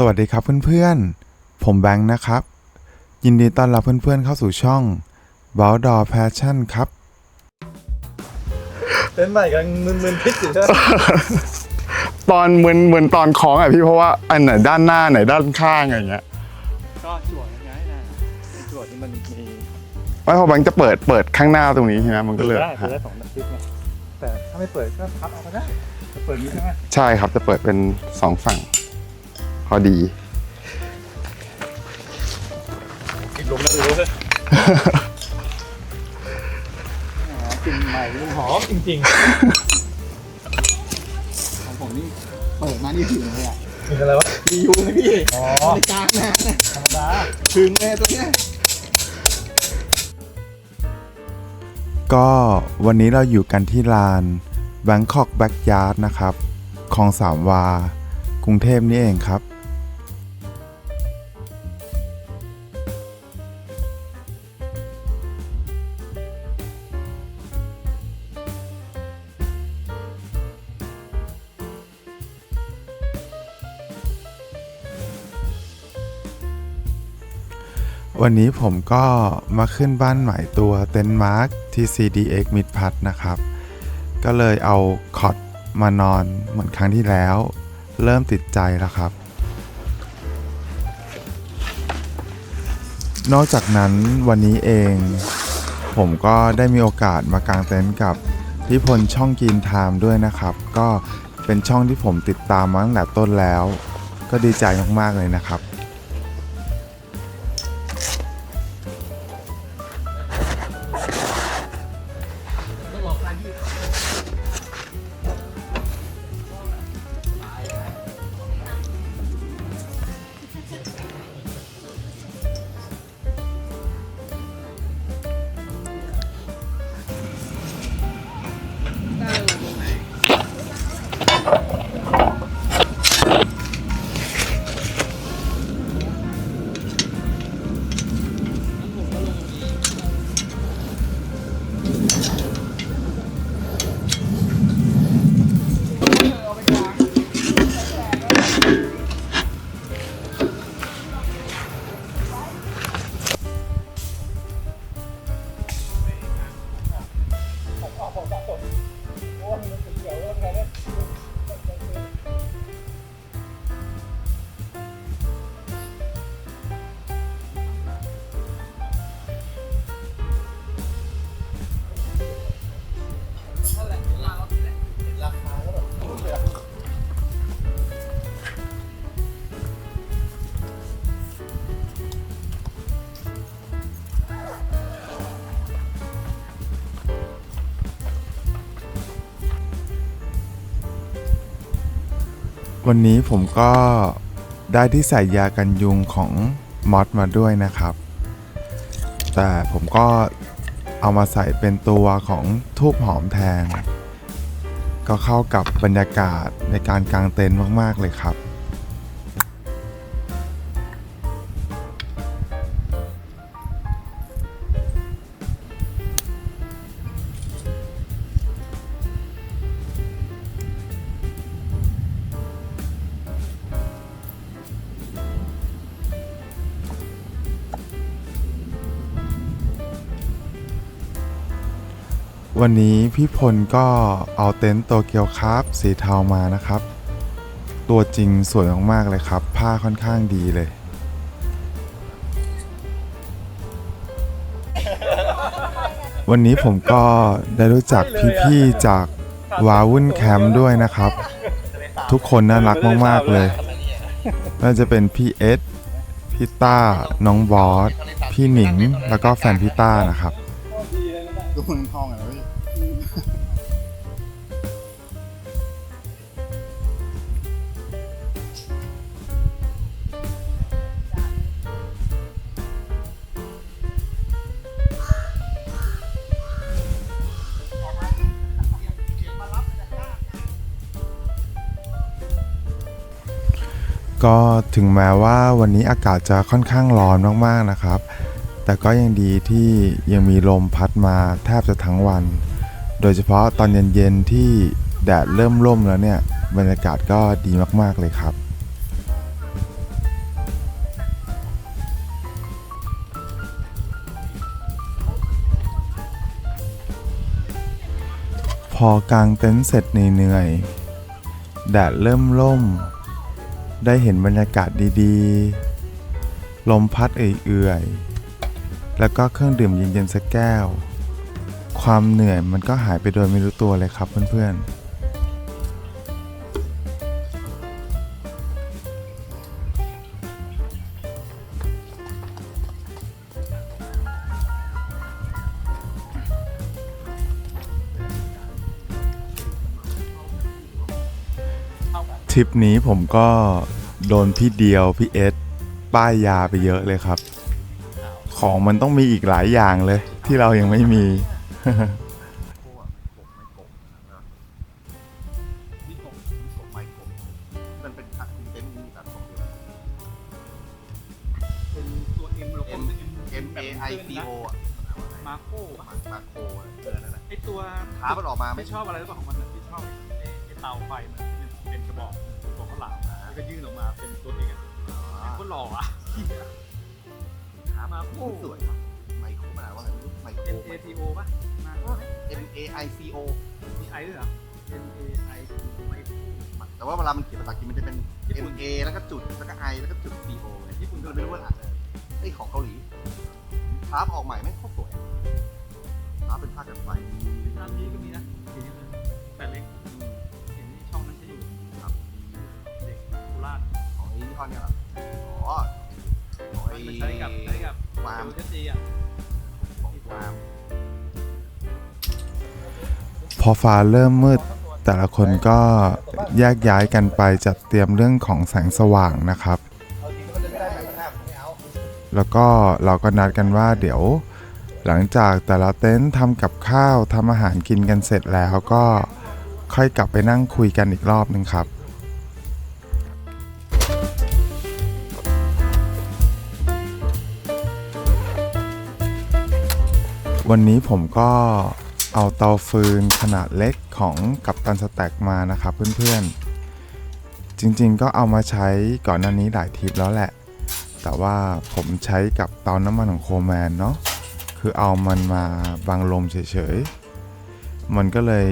สวัสดีครับเพื่อนๆ ผมแบงค์นะครับ ยินดีต้อนรับเพื่อนๆเข้าสู่ช่อง b o u d o o r Passion ครับเต้นใหม่กำลังมึนๆพิษอยู่ใช่ไหมตอนเหมือนเหมือนตอนคล้องอะพี่เพราะว่าอันไหนด้านหน้าไหนด้านข้างอะไรเงี้ยก็จวดยังไงนะจวดนี่มันมีไม่พอแบงค์จะเปิดเปิดข้างหน้าตรงนี้ใช่ไหมมันก็เลยได้เปิดได้สองแบบทิศไงแต่ถ้าไม่เปิดก็พับเอาก็ได้จะเปิดนี้ใช่ไหมใช่ครับจะเปิดเป็นสองฝั่ง พอดีติดลมแล้วดูเลยกลิ่นใหม่มันหอมจริงของผมนี่เปิดมานี่ถึงเลยอะๆกลิ่นอะไรวะดียูนะพี่อ๋อในกลางนะธรรมดาถึงเลยตัวเนี้ยก็วันนี้เราอยู่กันที่ลาน Bangkok Backyard นะครับคลองสามวา กรุงเทพนี่เองครับ วันนี้ผมก็มาขึ้นบ้านใหม่ตัวเต็นท์มาร์ค TCDX มิดพัทนะครับ ก็เลยเอาคอตมานอนเหมือนครั้งที่แล้ว เริ่มติดใจแล้วครับ นอกจากนั้นวันนี้เอง ผมก็ได้มีโอกาสมากางเต็นท์กับพี่พลช่องกินไทม์ด้วยนะครับ ก็เป็นช่องที่ผมติดตามมาตั้งแต่ต้นแล้ว ก็ดีใจมากๆเลยนะครับ วันนี้ผมก็ได้ที่ใส่ยากันยุงของมอสมาด้วยนะครับ แต่ผมก็เอามาใส่เป็นตัวของทูบหอมแทน ก็เข้ากับบรรยากาศในการกางเต็นท์มาก ๆ เลยครับ วันนี้พี่พลก็เอาเต็นท์โตเกียวคราฟสีเทามานะครับ ตัวจริงสวยมากๆเลยครับ ผ้าค่อนข้างดีเลย วันนี้ผมก็ได้รู้จักพี่ๆจากวาวุ่นแคมป์ด้วยนะครับ ทุกคนน่ารักมากๆเลยน่าจะเป็นพี่เอสพี่ต้า น้องบอส พี่หนิง แล้วก็แฟนพี่ต้านะครับดูเมืองทองอะนะพี่ ก็ถึงแม้ว่าวันนี้อากาศจะค่อนข้างร้อนมากๆนะครับ แต่ก็ยังดีที่ยังมีลมพัดมาแทบจะทั้งวัน โดยเฉพาะตอนเย็นๆที่แดดเริ่มร่มแล้วเนี่ยบรรยากาศก็ดีมากๆเลยครับพอกางเต็นท์เสร็จเหนื่อยๆแดดเริ่มร่ม ได้เห็นบรรยากาศดีๆ ลมพัดเอื่อยๆ แล้วก็เครื่องดื่มเย็นๆสักแก้ว ความเหนื่อยมันก็หายไปโดยไม่รู้ตัวเลยครับเพื่อนๆ ริปนี้ผมก็โดนพี่เดียวพี่เอสป้ายยาไปเยอะเลยครับ ของมันต้องมีอีกหลายอย่างเลย ที่เรายังไม่มีไม่ผมมันเป็นตัวเอ็มโลโก้ M M A I C O มาโคมาโคเออนั่นแหละไอตัว ขามันออกมาไม่ไม่ชอบอะไรหรือเปล่าของมันนะที่ชอบไอ้ไอ้เตาไฟมัน ก็ยื่นออกมาเป็นตัวเองอะโคตรหล่ออะขามาโคสวยไมโครมันอ่านว่าไงไม่รู้ไมโคร M A T O ป่ะมาโคไหม M A I C O มีไอด้วยเหรอ M A I T O ไม่แต่ว่าเวลามันเขียนภาษาอังกฤษมันจะเป็น M A แล้วก็จุดแล้วก็ I แล้วก็จุด C O ญี่ปุ่นก็เลยไม่รู้ว่าอ่านเออไอ้ของเกาหลีคราฟออกใหม่ไม่งโคตรสวยคราฟเป็นผ้ากันไฟร้านนี้ก็มีนะสีนี้เลยแต่เล็ก ของไอ้ยี่ห้อเนี้ยเหรออ๋อของไอ้มันใช้กับใช้กับวามเอลเจซีอะของวามพอฟ้าเริ่มมืด แต่ละคนก็แยกย้ายกันไปจัดเตรียมเรื่องของแสงสว่างนะครับ แล้วก็เราก็นัดกันว่าเดี๋ยว หลังจากแต่ละเต็นท์ทำกับข้าวทำอาหารกินกันเสร็จแล้วก็ค่อยกลับไปนั่งคุยกันอีกรอบหนึ่งครับ วันนี้ผมก็เอาเตาฟืนขนาดเล็กของกัปตันสแต็กมานะครับเพื่อนๆ จริงๆก็เอามาใช้ก่อนหน้านี้หลายทริปแล้วแหละ แต่ว่าผมใช้กับเตาน้ำมันของโคแมนเนาะคือเอามันมาบังลมเฉยๆ มันก็เลย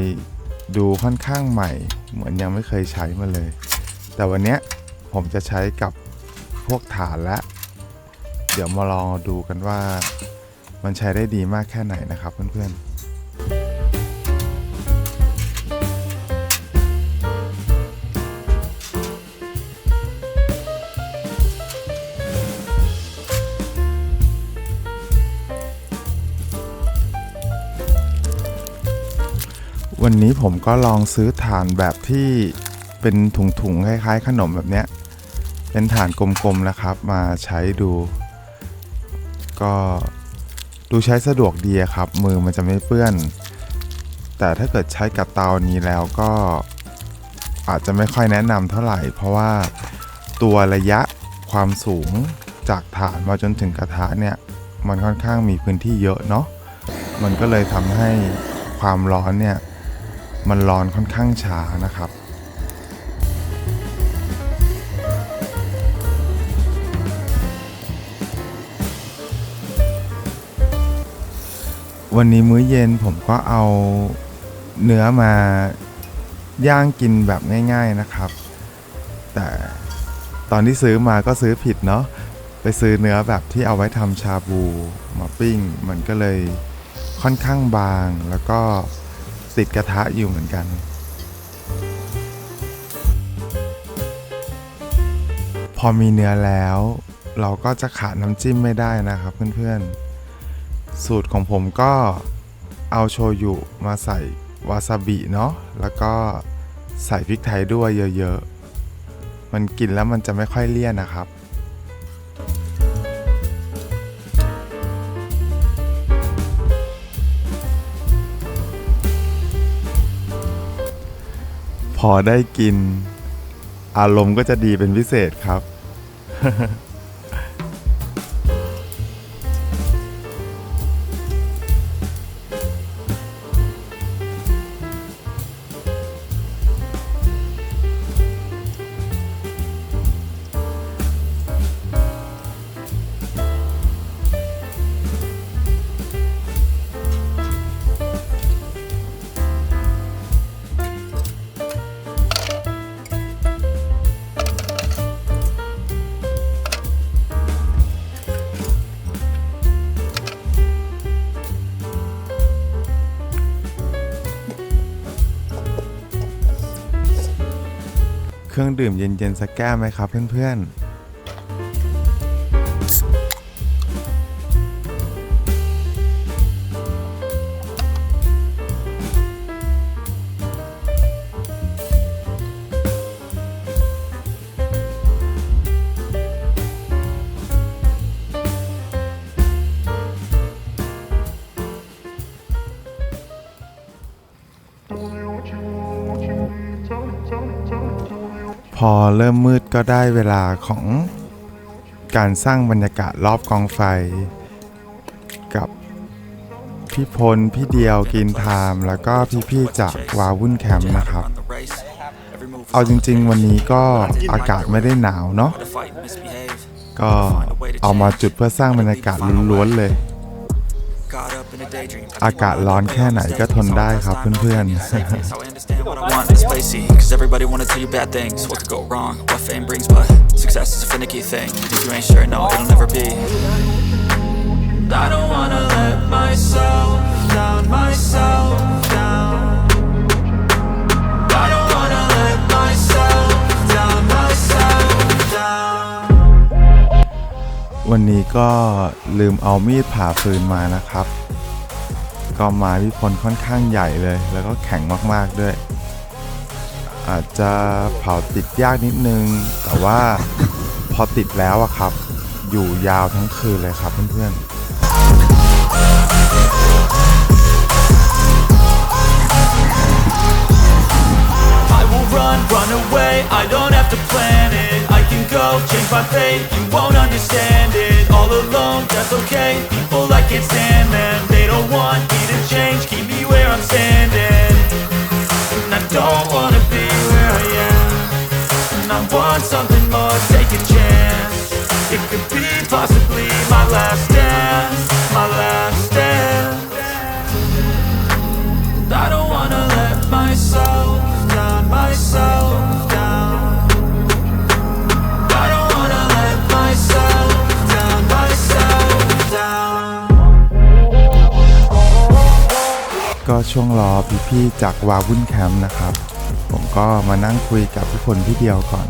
ดูค่อนข้างใหม่ เหมือนยังไม่เคยใช้มาเลย แต่วันนี้ผมจะใช้กับพวกฐานและ เดี๋ยวมาลองดูกันว่า มันใช้ได้ดีมากแค่ไหนนะครับเพื่อนๆวันนี้ผมก็ลองซื้อฐานแบบที่เป็นถุงๆคล้ายๆ ขนมแบบเนี้ย เป็นฐานกลมๆนะครับ มาใช้ดู ก็ ดูใช้สะดวกดีครับ มือมันจะไม่เปื้อน แต่ถ้าเกิดใช้กับเตานี้แล้วก็อาจจะไม่ค่อยแนะนำเท่าไหร่ เพราะว่าตัวระยะความสูงจากฐานมาจนถึงกระทะเนี่ย มันค่อนข้างมีพื้นที่เยอะเนาะมันก็เลยทำให้ความร้อนเนี่ย มันร้อนค่อนข้างช้านะครับ วันนี้มื้อเย็นผมก็เอาเนื้อมาย่างกินแบบง่าย ๆนะครับ แต่ตอนที่ซื้อมาก็ซื้อผิดเนาะไปซื้อเนื้อแบบที่เอาไว้ทำชาบูมาปิ้ง มันก็เลยค่อนข้างบางแล้วก็ติดกระทะอยู่เหมือนกัน พอมีเนื้อแล้ว เราก็จะขาดน้ำจิ้มไม่ได้นะครับเพื่อนๆ สูตรของผมก็เอาโชยุมาใส่วาซาบิเนาะแล้วก็ใส่พริกไทยด้วยเยอะๆ มันกินแล้วมันจะไม่ค่อยเลี่ยนนะครับ พอได้กิน อารมณ์ก็จะดีเป็นพิเศษครับ เครื่องดื่มเย็นๆสักแก้วไหมครับเพื่อนๆ พอเริ่มมืดก็ได้เวลาของการสร้างบรรยากาศรอบกองไฟ กับพี่พล พี่เดียวกินไทม์แล้วก็พี่ๆจากวาวุ่นแคมป์นะครับ เอาจริงๆ วันนี้ก็อากาศไม่ได้หนาวเนาะก็เอามาจุดเพื่อสร้างบรรยากาศล้วนๆเลย อากาศร้อนแค่ไหนก็ทนได้ครับเพื่อนๆ So I understand what I want, it's spicy Cause everybody wanna tell you bad things What could go wrong, what fame brings But success is a finicky thing If you ain't sure, no, it'll never be I don't wanna let myself down, myself down I don't wanna let myself down, myself down วันนี้ก็ลืมเอามีดผ่าฟืนมานะครับ ก็ม้พี่พลค่อนข้างใหญ่เลย แล้วก็แข็งมากๆด้วย อาจจะเผาติดยากนิดนึง แต่ว่าพอติดแล้วอะครับ อยู่ยาวทั้งคืนเลยครับเพื่อนๆ I will run, run away, I don't have to plan it I can go, change my fate, you won't understand it All alone, that's okay, people I can't stand them They don't want me to change, keep me where I'm standing. And I don't wanna be where I am. And I want something more, take a chance. It could be possibly my last dance, my last ช่วงรอพี่ๆจากวาวุ่นแคมป์นะครับ ผมก็มานั่งคุยกับทุกคนพี่เดียวก่อน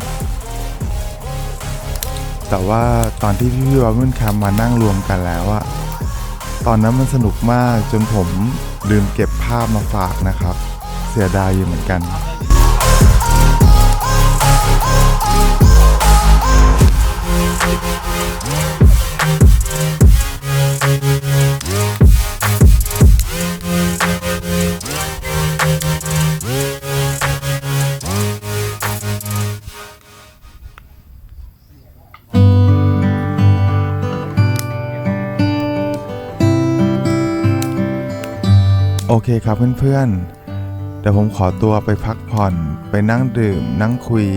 แต่ว่าตอนที่พี่ๆวาวุ่นแคมป์มานั่งรวมกันแล้วอะตอนนั้นมันสนุกมากจนผมลืมเก็บภาพมาฝากนะครับ เสียดายอยู่เหมือนกัน เคครับเพื่อนๆเดี๋ยวผมขอตัวไปพักผ่อนไปนั่งดื่ม นั่งคุย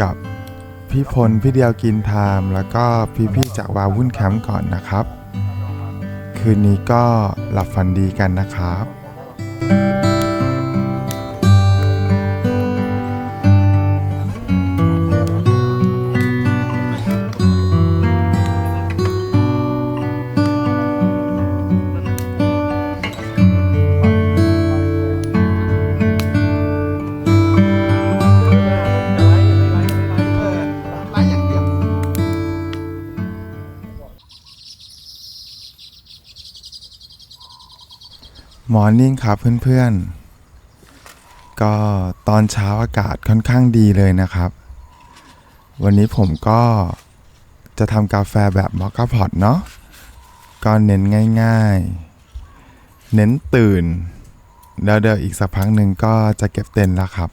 กับพี่พลพี่เดียวกินไทม์แล้วก็พี่ๆจากวาวุ่นแคมป์ก่อนนะครับ คืนนี้ก็หลับฝันดีกันนะครับ อร์นิ่งครับเพื่อนๆ ก็ตอนเช้าอากาศค่อนข้างดีเลยนะครับ วันนี้ผมก็จะทำกาแฟแบบมอคค่าพอตเนาะก็เน้นง่ายๆ เน้นตื่น แล้วเดี๋ยวอีกสักพักหนึ่งก็จะเก็บเต็นท์แล้วครับ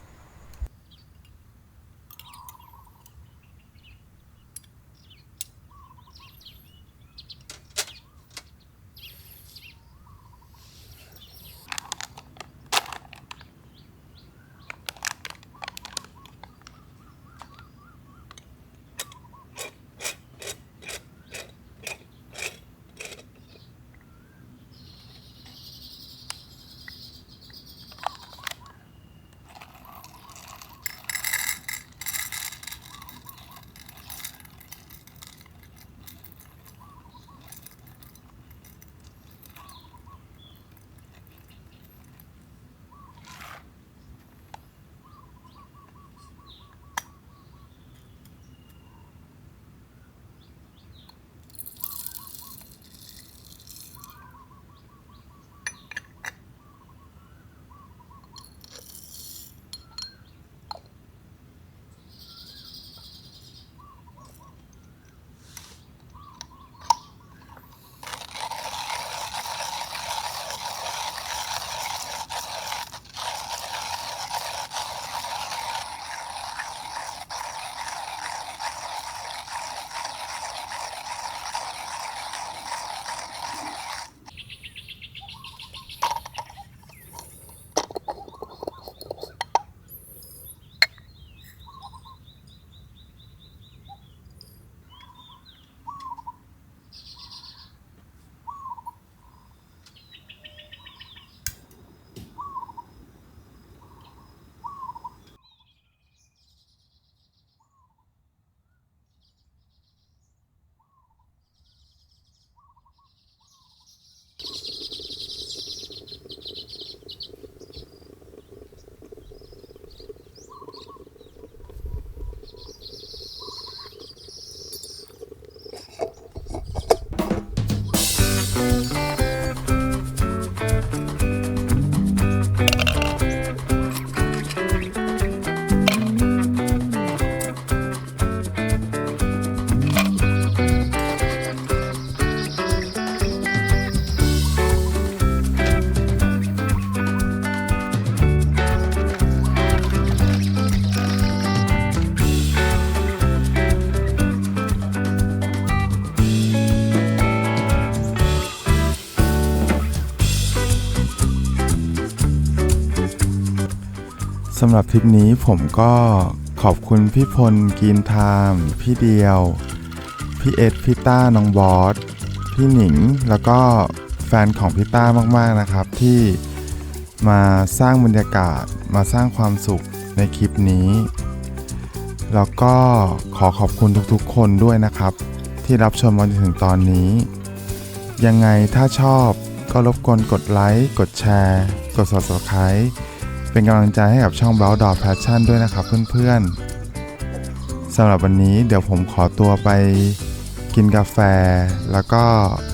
สำหรับทริปนี้ผมก็ขอบคุณพี่พลกีนไทม์พี่เดียว พี่เอ็ดพี่ต้าน้องบอส พี่หนิง แล้วก็แฟนของพี่ต้ามากๆนะครับ ที่มาสร้างบรรยากาศมาสร้างความสุขในคลิปนี้ แล้วก็ขอขอบคุณทุกๆคนด้วยนะครับ ที่รับชมมาจนถึงตอนนี้ ยังไงถ้าชอบก็รบกวนกดไลค์ กดแชร์ กด subscribe เป็นกำลังใจให้กับช่อง b r o w d o g Passion ด้วยนะครับเพื่อนๆสำหรับวันนี้เดี๋ยวผมขอตัวไปกินกาแฟ แล้วก็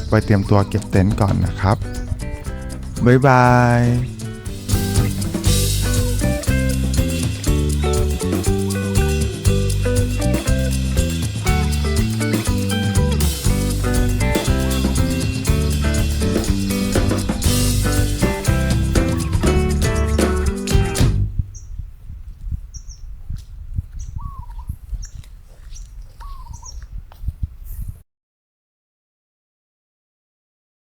ไปเตรียมตัวเก็บเต็นท์ก่อนนะครับ บ๊ายบาย